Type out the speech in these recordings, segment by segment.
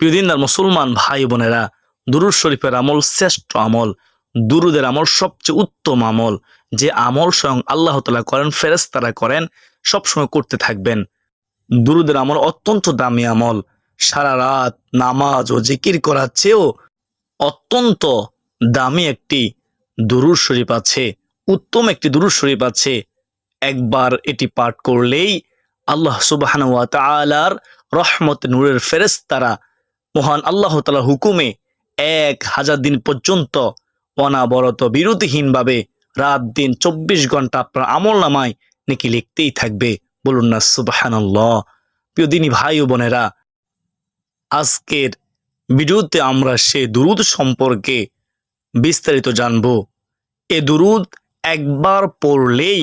প্রিয়দিনদার মুসলমান ভাই বোনেরা, দুরুদ শরীফের আমল শ্রেষ্ঠ আমল, দুরুদের আমল সবচেয়ে উত্তম আমল, যে আমল স্বয়ং আল্লাহ তালা করেন ফেরেস্তারা করেন, সবসময় করতে থাকবেন। দুরুদের আমল অত্যন্ত দামি আমল, সারা রাত নামাজ ও জিকির করার চেয়েও অত্যন্ত দামি একটি দুরুদ শরীফ আছে, উত্তম একটি দুরুদ শরীফ আছে। একবার এটি পাঠ করলেই আল্লাহ তাআলার রহমত নূরের ফেরেশতারা মহান আল্লাহ তাআলার হুকুমে এক হাজার দিন পর্যন্ত অনাবরত বিরতিহীনভাবে রাত দিন চব্বিশ ঘণ্টা আপনার আমল নামায় নাকি লিখতেই থাকবে। বলুন না, সুবাহানাল্লাহ। প্রিয় দিনী ভাই ও বোনেরা, আজকের ভিডিওতে আমরা সে দুরুদ সম্পর্কে বিস্তারিত জানব। এ দুরুদ একবার পড়লেই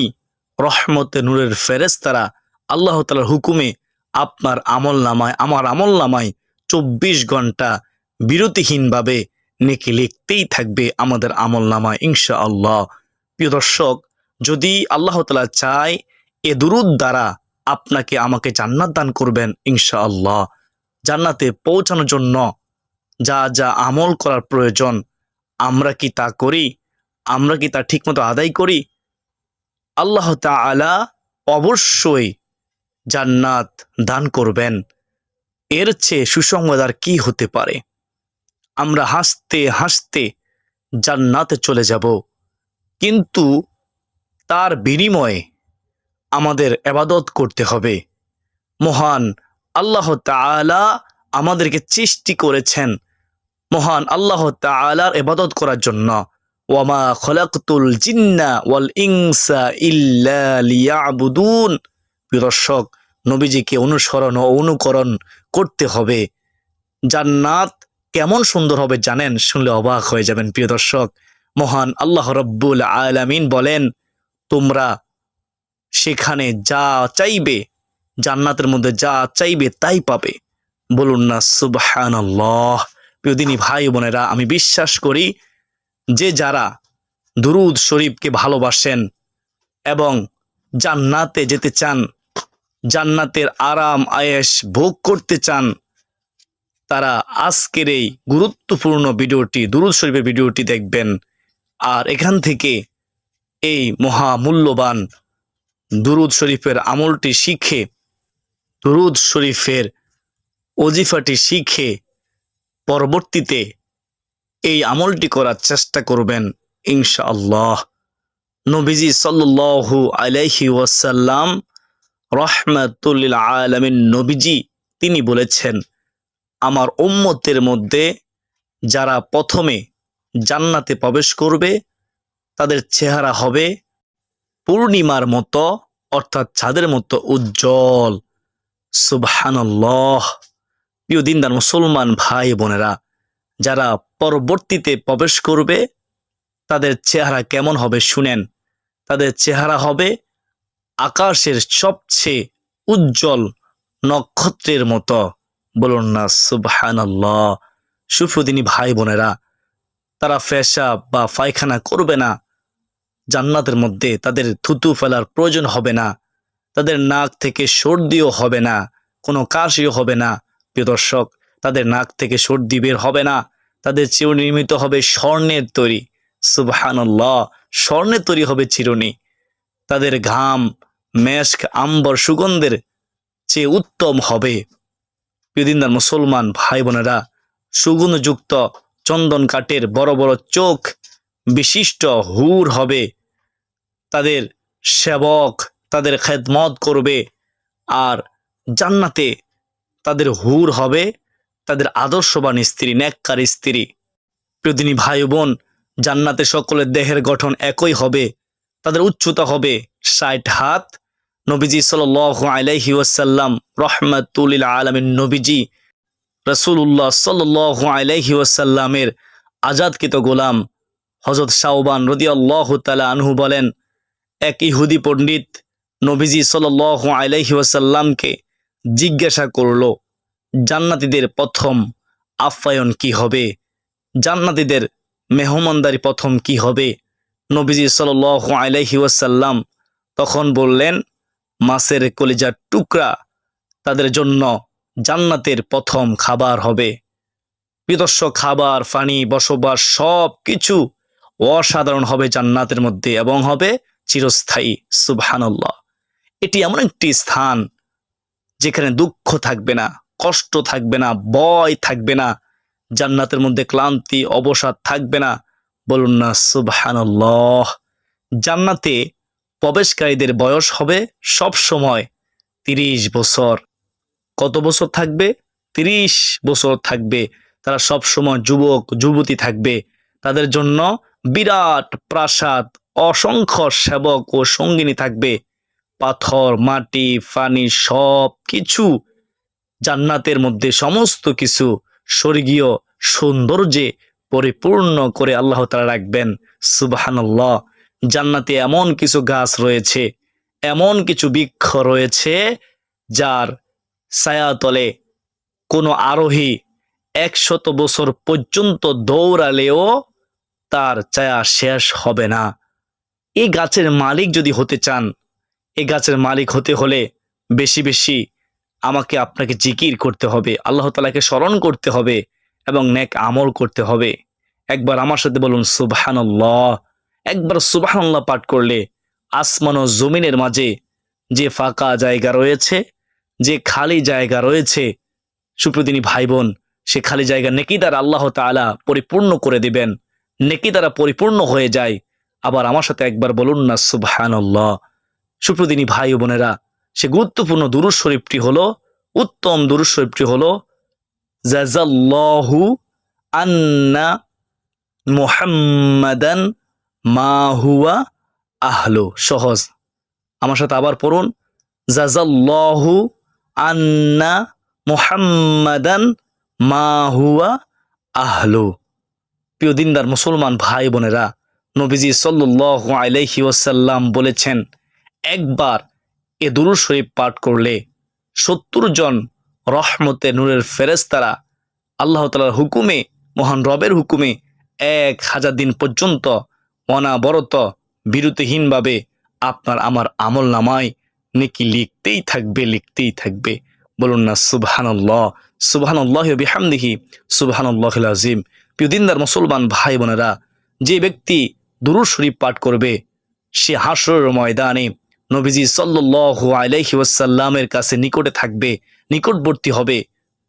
রহমতে নূরের ফেরেস্তারা আল্লাহ তালার হুকুমে আপনার আমল নামায়, আমার আমল নামায় চব্বিশ ঘণ্টা বিরতিহীনভাবে নেকি লিখতেই থাকবে আমাদের আমল নামায় ইনশা আল্লাহ প্রিয় দর্শক, যদি আল্লাহ তালা চায়, এ দুরুদ দ্বারা আপনাকে আমাকে জান্নাত দান করবেন ইনশা আল্লাহ জান্নাতে পৌঁছানোর জন্য যা যা আমল করার প্রয়োজন, আমরা কি তা করি? আমরা কি তা ঠিকমতো আদায় করি? আল্লাহ তাআলা অবশ্যই জান্নাত দান করবেন। এর চেয়ে সুসংবাদ আর কি হতে পারে? আমরা হাসতে হাসতে জান্নাতে চলে যাব। কিন্তু তার বিনিময়ে আমাদের এবাদত করতে হবে। মহান আল্লাহ তাআলা আমাদেরকে সৃষ্টি করেছেন মহান আল্লাহ তাআলার এবাদত করার জন্য। ওয়ামা খলাকতুল জিন্না ওয়াল ইনসা ইল্লা দর্শক, নবীজিকে অনুসরণ ও অনুকরণ করতে হবে। জান্নাত কেমন সুন্দর হবে জানেন? শুনলে অবাক হয়ে যাবেন প্রিয় দর্শক। মহান আল্লাহ রব্বুল আলামিন বলেন, তোমরা সেখানে যা চাইবে, জান্নাতের মধ্যে যা চাইবে তাই পাবে। বলুন না সুবহান আল্লাহ প্রিয়দিনী ভাই বোনেরা, আমি বিশ্বাস করি যে যারা দুরুদ শরীফকে ভালোবাসেন এবং জান্নাতে যেতে চান জান্নাতের আরাম, আয়েশ ভোগ করতে চান, তারা আজকের এই গুরুত্বপূর্ণ ভিডিওটি, দুরুদ শরীফের ভিডিওটি দেখবেন। আর এখান থেকে এই মহামূল্যবান দুরুদ শরীফের আমলটি শিখে, দুরুদ শরীফের অজিফাটি শিখে পরবর্তীতে এই আমলটি করার চেষ্টা করবেন, ইনশাআল্লাহ। নবীজি সাল্লু আলাইহি ওয়াসাল্লাম রহমাতুল্লিল আলমিন নবীজি, তিনি বলেছেন, আমার উম্মতের মধ্যে যারা প্রথমে জান্নাতে প্রবেশ করবে, তাদের চেহারা হবে পূর্ণিমার মতো, অর্থাৎ চাঁদের মতো উজ্জ্বল। সুবহানাল্লাহ। প্রিয় দিনদার মুসলমান ভাই বোনেরা, যারা পরবর্তীতে প্রবেশ করবে, তাদের চেহারা কেমন হবে শুনেন। তাদের চেহারা হবে আকাশের সবচেয়ে উজ্জ্বল নক্ষত্রের মতো। বলুন না, সুবহানাল্লাহ। সুপ্রদিনী ভাই বোনেরা, তারা ফেসা বা পায়খানা করবে না। জান্নাতের মধ্যে তাদের থুতু ফেলার প্রয়োজন হবে না। তাদের নাক থেকে সর্দিও হবে না। কোনো কাশিও হবে না। প্রিয় দর্শক, তাদের নাক থেকে সর্দি বের হবে না। তাদের চির নির্মিত হবে স্বর্ণের তৈরি। সুবহানাল্লাহ, স্বর্ণের তৈরি হবে চিরুনি। তাদের ঘাম, মেশক, আম্বর সুগন্ধের চেয়ে উত্তম হবে। প্রিয়দিনদার মুসলমান ভাই বোনেরা সুগন্ধযুক্ত চন্দন কাঠের বড় বড় চোখ বিশিষ্ট হুর হবে। তাদের সেবক তাদের খেদমত করবে আর জান্নাতে তাদের হুর হবে, তাদের আদর্শবান স্ত্রী ন্যাক্কার স্ত্রী। প্রিয়দিনী ভাই বোন জান্নাতে সকলের দেহের গঠন একই হবে। তাদের উচ্চতা হবে ষাট হাত। নবীজি সাল আলাইহি ওয়াসাল্লাম রহমাতুল আলমিন নবীজি রসুল্লাহ সাল আলাইহি ওয়াসাল্লামের আজাদকৃত গোলাম হজরত শাহবান রদিয়াল্লাহ তালা আনহু বলেন, এক ইহুদি পণ্ডিত নবীজি সাল আলাইহি ওয়াসাল্লামকে জিজ্ঞাসা করল, জান্নাতীদের প্রথম আপ্যায়ন কি হবে? জান্নাতীদের মেহমানদারি প্রথম কি হবে? নবীজি সাল আলাইহি ওয়াসাল্লাম তখন বললেন, মাছের কলিজার টুকরা তাদের জন্য জান্নাতের প্রথম খাবার হবে। বিদর্শ খাবার, পানি, বসবাস সব কিছু অসাধারণ হবে জান্নাতের মধ্যে এবং হবে চিরস্থায়ী, সুবহানাল্লাহ। এটি এমন একটি স্থান যেখানে দুঃখ থাকবে না, কষ্ট থাকবে না, ভয় থাকবে না, জান্নাতের মধ্যে ক্লান্তি, অবসাদ থাকবে না বলুন না, সুবহানাল্লাহ। জান্নাতে প্রবেশকারীদের বয়স হবে সব সময় তিরিশ বছর। কত বছর থাকবে? তিরিশ বছর থাকবে। তারা সব সময় যুবক, যুবতী থাকবে। তাদের জন্য বিরাট প্রাসাদ, অসংখ্য সেবক ও সঙ্গিনী থাকবে। পাথর, মাটি পানি সব কিছু জান্নাতের মধ্যে সমস্ত কিছু স্বর্গীয় সৌন্দর্যে পরিপূর্ণ করে আল্লাহ তালা রাখবেন। সুবাহান্লাহ জান্নাতে এমন কিছু গাছ রয়েছে, এমন কিছু বৃক্ষ রয়েছে, যার ছায়াতলে কোনো আরোহী একশত বছর পর্যন্ত দৌড়ালেও তার ছায়া শেষ হবে না। এই গাছের মালিক যদি হতে চান, এই গাছের মালিক হতে হলে বেশি বেশি আমাকে আপনাকে জিকির করতে হবে, আল্লাহ তালাকে স্মরণ করতে হবে এবং নেক আমল করতে হবে। একবার আমার সাথে বলুন সুবাহান্লাহ একবার সুবাহান্লাহ পাঠ করলে আসমান ও জমিনের মাঝে যে ফাঁকা জায়গা রয়েছে, যে খালি জায়গা রয়েছে সুপ্রদিনী ভাই বোন সে খালি জায়গা নেকি দ্বারা আল্লাহ তালা পরিপূর্ণ করে দিবেন, নেকি দ্বারা পরিপূর্ণ হয়ে যায়। আবার আমার সাথে একবার বলুন না, সুবহানাল্লাহ। সুপ্রদিনী ভাই বোনেরা, সে গুরুত্বপূর্ণ দুরুজ শরীফটি হলো, উত্তম দুরুজ শরীফটি হলো জাজাল্লাহু আন্না মুহাম্মাদান মা হুয়া আহলো। সহজ। আমার সাথে আবার পড়ুন। জাজাল্লাহু আন্না মুহাম্মাদান মা হুয়া আহলো। প্রিয় দিনদার মুসলমান ভাই বোনেরা, নবীজি সাল্লাহ আলাইহি ওয়াসাল্লাম বলেছেন, একবার এ দুরুদ শরীফ পাঠ করলে সত্তর জন রহমতে নূরের ফেরেস্তারা আল্লাহ তালার হুকুমে, মহান রবের হুকুমে এক হাজার দিন পর্যন্ত অনাবরত, বিরতিহীনভাবে আপনার আমার আমল নামায় নেকি লিখতেই থাকবে লিখতেই থাকবে। বলুন না, সুবহানাল্লাহ সুবহানাল্লাহ বিহামদিহি সুবহানাল্লাহ আজিম প্রিয়দিনদার মুসলমান ভাই বোনেরা, যে ব্যক্তি দুরুদ শরীফ পাঠ করবে, সে হাসরের ময়দানে নবীজি সাল্লু আলাইহি ওয়াসাল্লামের কাছে নিকটে থাকবে নিকটবর্তী হবে।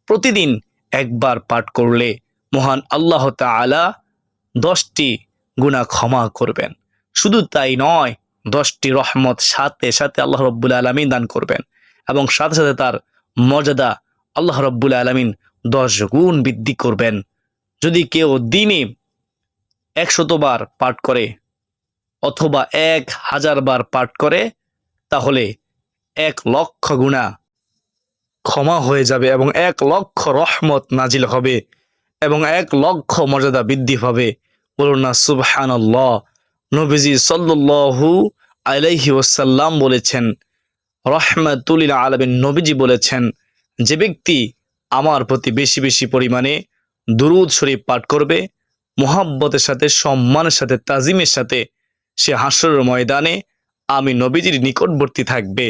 প্রতিদিন একবার পাঠ করলে মহান আল্লাহ তাআলা দশটি গুণা ক্ষমা করবেন। শুধু তাই নয়, দশটি রহমত সাথে সাথে আল্লাহ রব্বুল আলমিন দান করবেন এবং সাথে সাথে তার মর্যাদা আল্লাহ রব্বুল আলমিন দশ গুণ বৃদ্ধি করবেন। যদি কেউ দিনে একশতবার পাঠ করে অথবা এক হাজার বার পাঠ করে, তাহলে এক লক্ষ গুণা ক্ষমা হয়ে যাবে এবং এক লক্ষ রহমত নাজিল হবে এবং এক লক্ষ মর্যাদা বৃদ্ধি পাবে। বলুন না সুবহান নবীজি সাল্লু আলাইহি ওসাল্লাম বলেছেন, রহমাতুলিল আলমিন। নবীজি বলেছেন, যে ব্যক্তি আমার প্রতি বেশি বেশি পরিমাণে দুরুদ শরীফ পাঠ করবে, মোহাব্বতের সাথে, সম্মানের সাথে, তাজিমের সাথে, সে হাসরের ময়দানে আমি নবীজির নিকটবর্তী থাকবে।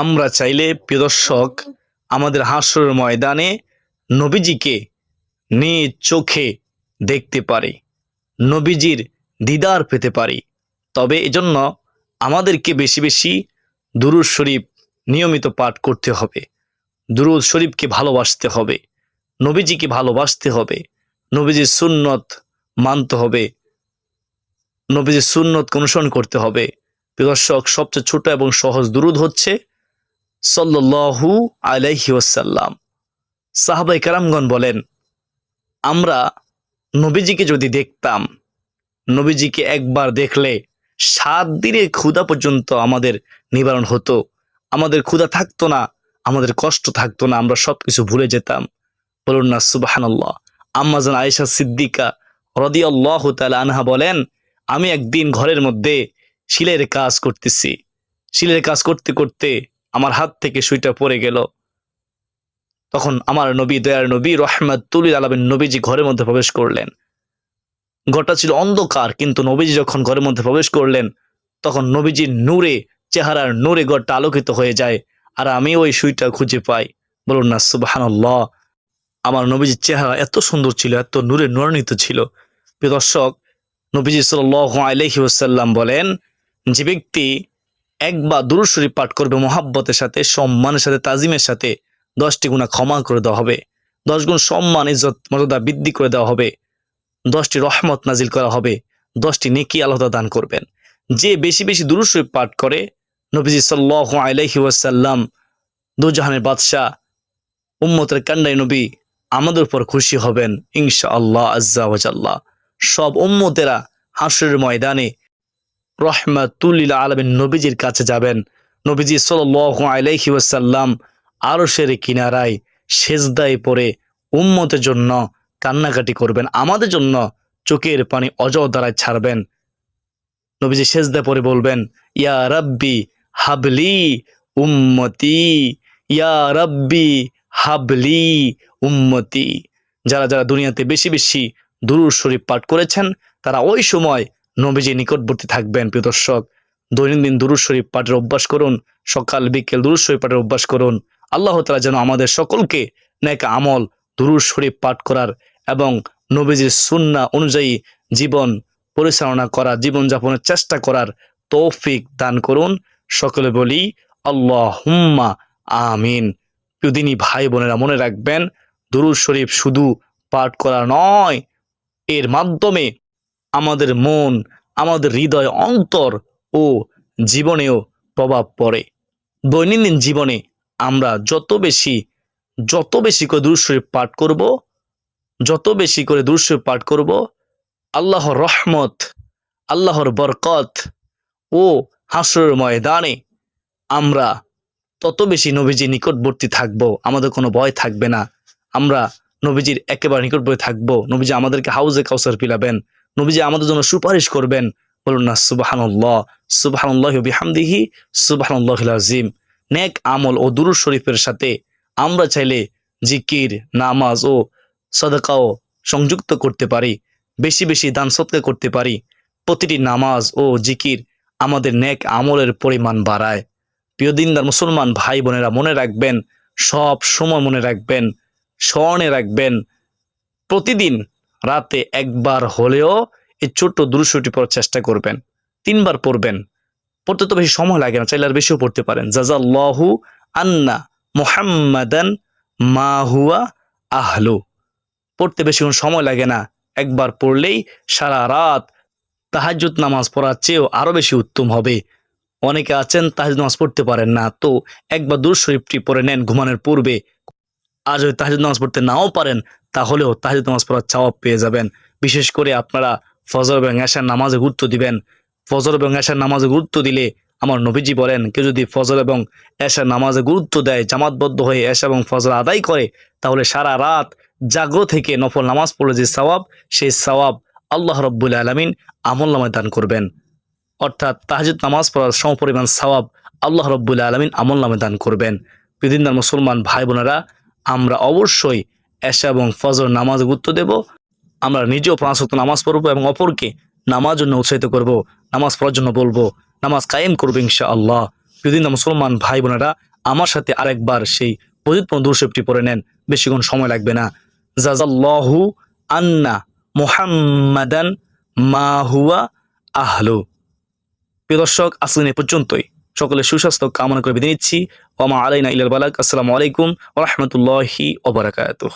আমরা চাইলে প্রিয় দর্শক, আমাদের হাসরের ময়দানে নবীজিকে নিজ চোখে দেখতে পারি, নবীজির দিদার পেতে পারি। তবে এজন্য আমাদেরকে বেশি বেশি দুরুদ শরীফ নিয়মিত পাঠ করতে হবে, দুরুদ শরীফকে ভালোবাসতে হবে, নবীজিকে ভালোবাসতে হবে, নবীজির সুন্নত মানতে হবে, নবীজির সুন্নত অনুসরণ করতে হবে। দর্শক, সবচেয়ে ছোট এবং সহজ দুরুদ হচ্ছে সল্লু আলাইহি ওয়াসাল্লাম। সাহাবাই কারামগণ বলেন, আমরা নবীজিকে যদি দেখতাম, নবীজিকে একবার দেখলে সাত দিনের ক্ষুধা পর্যন্ত আমাদের নিবারণ হতো। আমাদের ক্ষুধা থাকতো না, আমাদের কষ্ট থাকতো না, আমরা সব কিছু ভুলে যেতাম। বলুন না সুবাহান্লাহ আম্মাজান আয়েশা সিদ্দিকা রদি আল্লাহ আনহা বলেন, আমি একদিন ঘরের মধ্যে শিলের কাজ করতেছি। শিলের কাজ করতে করতে আমার হাত থেকে সুইটা পড়ে গেল। তখন আমার নবী, দয়ার নবী রহমাতুল আলমের নবীজি ঘরের মধ্যে প্রবেশ করলেন। ঘরটা ছিল অন্ধকার, কিন্তু নবীজি যখন ঘরের মধ্যে প্রবেশ করলেন, তখন নবীজির নূরে, চেহারার নূরে ঘরটা আলোকিত হয়ে যায়, আর আমি ওই সুইটা খুঁজে পাই। বলুন না সুবাহান্লাহ আমার নবীজির চেহারা এত সুন্দর ছিল, এত নূরে নূরান্বিত ছিল। প্রিয় দর্শক, নবীজি সাল্লাহ আলহি বলেন, যে ব্যক্তি একবার দুরুদ শরীফ পাঠ করবে মোহাব্বতের সাথে, সম্মানের সাথে, তাজিমের সাথে। দশটি গুণা ক্ষমা করে দেওয়া হবে। দশ গুণ সম্মান, ইজ্জত, মর্যাদা বৃদ্ধি করে দেওয়া হবে। দশটি রহমত নাজিল করা হবে। দশটি নেকি তাআলা দান করবেন। যে বেশি বেশি দুরুদ শরীফ পাঠ করে, নবীজি সাল্লাহ আলহি ওয়াসাল্লাম দুজাহানের বাদশাহ, উম্মতের কান্ডাই নবী আমাদের উপর খুশি হবেন ইনশা আল্লাহ আজ্জা সব উম্মতেরা হাসরের ময়দানে রহমাতুল্লিল আলমিন নবীজির কাছে যাবেন। নবীজি সাল আলাইহি ওয়াসাল্লাম আরশের কিনারায় সেজদায় পড়ে উম্মতের জন্য কান্নাকাটি করবেন। আমাদের জন্য চোখের পানি অজদারায় ছাড়বেন। নবীজি সেজদায় পরে বলবেন, ইয়া রাব্বি হাবলি উম্মতি, ইয়া রাব্বি হাবলি উম্মতি। যারা যারা দুনিয়াতে বেশি বেশি দুরুদ শরীফ পাঠ করেছেন, তারা ওই সময় নবীজি নিকটবর্তী থাকবেন। প্রিয় দর্শক, দৈনন্দিন দুরুদ শরীফ পাঠের অভ্যাস করুন, সকাল, বিকেল দুরুদ শরীফ পাঠের অভ্যাস করুন। আল্লাহ তালা যেন আমাদের সকলকে ন্যাক আমল, দুরুদ শরীফ পাঠ করার এবং নবীজির সুন্না অনুযায়ী জীবন পরিচালনা করা জীবনযাপনের চেষ্টা করার তৌফিক দান করুন। সকলে বলি আল্লাহ হুম্মা আমিন প্রিয়দিনী ভাই বোনেরা, মনে রাখবেন, দুরুদ শরীফ শুধু পাঠ করা নয়, এর মাধ্যমে আমাদের মন, আমাদের হৃদয়, অন্তর ও জীবনেও প্রভাব পড়ে। দৈনন্দিন জীবনে আমরা যত বেশি যত বেশি করে দুরুদ পাঠ করব, যত বেশি করে দুরুদ পাঠ করব, আল্লাহর রহমত, আল্লাহর বরকত ও হাসরের ময়দানে আমরা তত বেশি নবীজির নিকটবর্তী থাকব, আমাদের কোনো ভয় থাকবে না। আমরা নবীজির একেবারে নিকটবর্তী থাকব, নবীজি আমাদেরকে হাউজে কাউসার পিলাবেন। নবীজি আমাদের জন্য সুপারিশ করবেন। বলুন না, সুবাহানুল্লাহ সুবাহানুল্লাহ বিহামদিহি নেক আমল ও দুরুদ শরীফের সাথে আমরা চাইলে জিকির, নামাজ ও সদকাও সংযুক্ত করতে পারি, বেশি বেশি দান সৎকা করতে পারি। প্রতিটি নামাজ ও জিকির আমাদের নেক আমলের পরিমাণ বাড়ায়। প্রিয় দিনদার মুসলমান ভাই বোনেরা, মনে রাখবেন, সব সময় মনে রাখবেন, স্মরণে রাখবেন, প্রতিদিন রাতে একবার হলেও এই ছোট্ট দুরুশটি পড়ার চেষ্টা করবেন। তিনবার পড়বেন। পড়তে তো বেশি সময় লাগে না, চাইলে আর বেশিও পড়তে পারেন। জাজাল্লাহু আন্না মুহাম্মাদান মা হুয়া আহলু। পড়তে বেশি কোনো সময় লাগে না। একবার পড়লেই সারা রাত তাহাজ্জুদ নামাজ পড়ার চেয়েও আরও বেশি উত্তম হবে। অনেকে আছেন তাহাজুদ নামাজ পড়তে পারেন না। তো একবার দূর শরীফটি পড়ে নেন ঘুমানোর পূর্বে। আর যদি তাহাজুদ নামাজ পড়তে নাও পারেন, তাহলেও তাহাজুদ নামাজ পড়ার চাওয়াব পেয়ে যাবেন। বিশেষ করে আপনারা ফজর এবং এশার নামাজে গুরুত্ব দিবেন। ফজর এবং এশার নামাজে গুরুত্ব দিলে আমার নবীজি বলেন, কেউ যদি ফজর এবং এশার নামাজে গুরুত্ব দেয়, জামাতবদ্ধ হয়ে এশা এবং ফজর আদায় করে, তাহলে সারা রাত জাগ্র থেকে নফল নামাজ পড়লে যে সওয়াব, সেই সওয়াব আল্লাহ রব্বুল আলমিন আমল নামায় দান করবেন। অর্থাৎ তাহাজুদ নামাজ পড়ার সমপরিমাণ সওয়াব আল্লাহ রব্বুল আলমিন আমল নামে দান করবেন। পৃথিবীর মুসলমান ভাই বোনেরা আমরা অবশ্যই এশা এবং ফজর নামাজ গুরুত্ব দেব। আমরা নিজেও পাঁচ নামাজ পড়ব এবং অপরকে নামাজ জন্য উৎসাহিত করব। নামাজ পড়ার জন্য বলব, নামাজ কায়েম করব ইনশা আল্লাহ পৃথিবীর মুসলমান ভাই বোনেরা আমার সাথে আরেকবার সেই পবিত্র দুরশেপটি পড়ে নেন বেশিক্ষণ সময় লাগবে না। জাজাল্লাহু আন্না মুহাম্মাদান মা হুয়া আহলু। প্রিয় দর্শক আজকে এ পর্যন্তই। সকলে সুস্বাস্থ্য কামনা করে বিদায় নিচ্ছি। ওমা আলাইনা ইলাল বালাক আসসালামু আলাইকুম রহমতুল্লাহি বারাকাতুহু।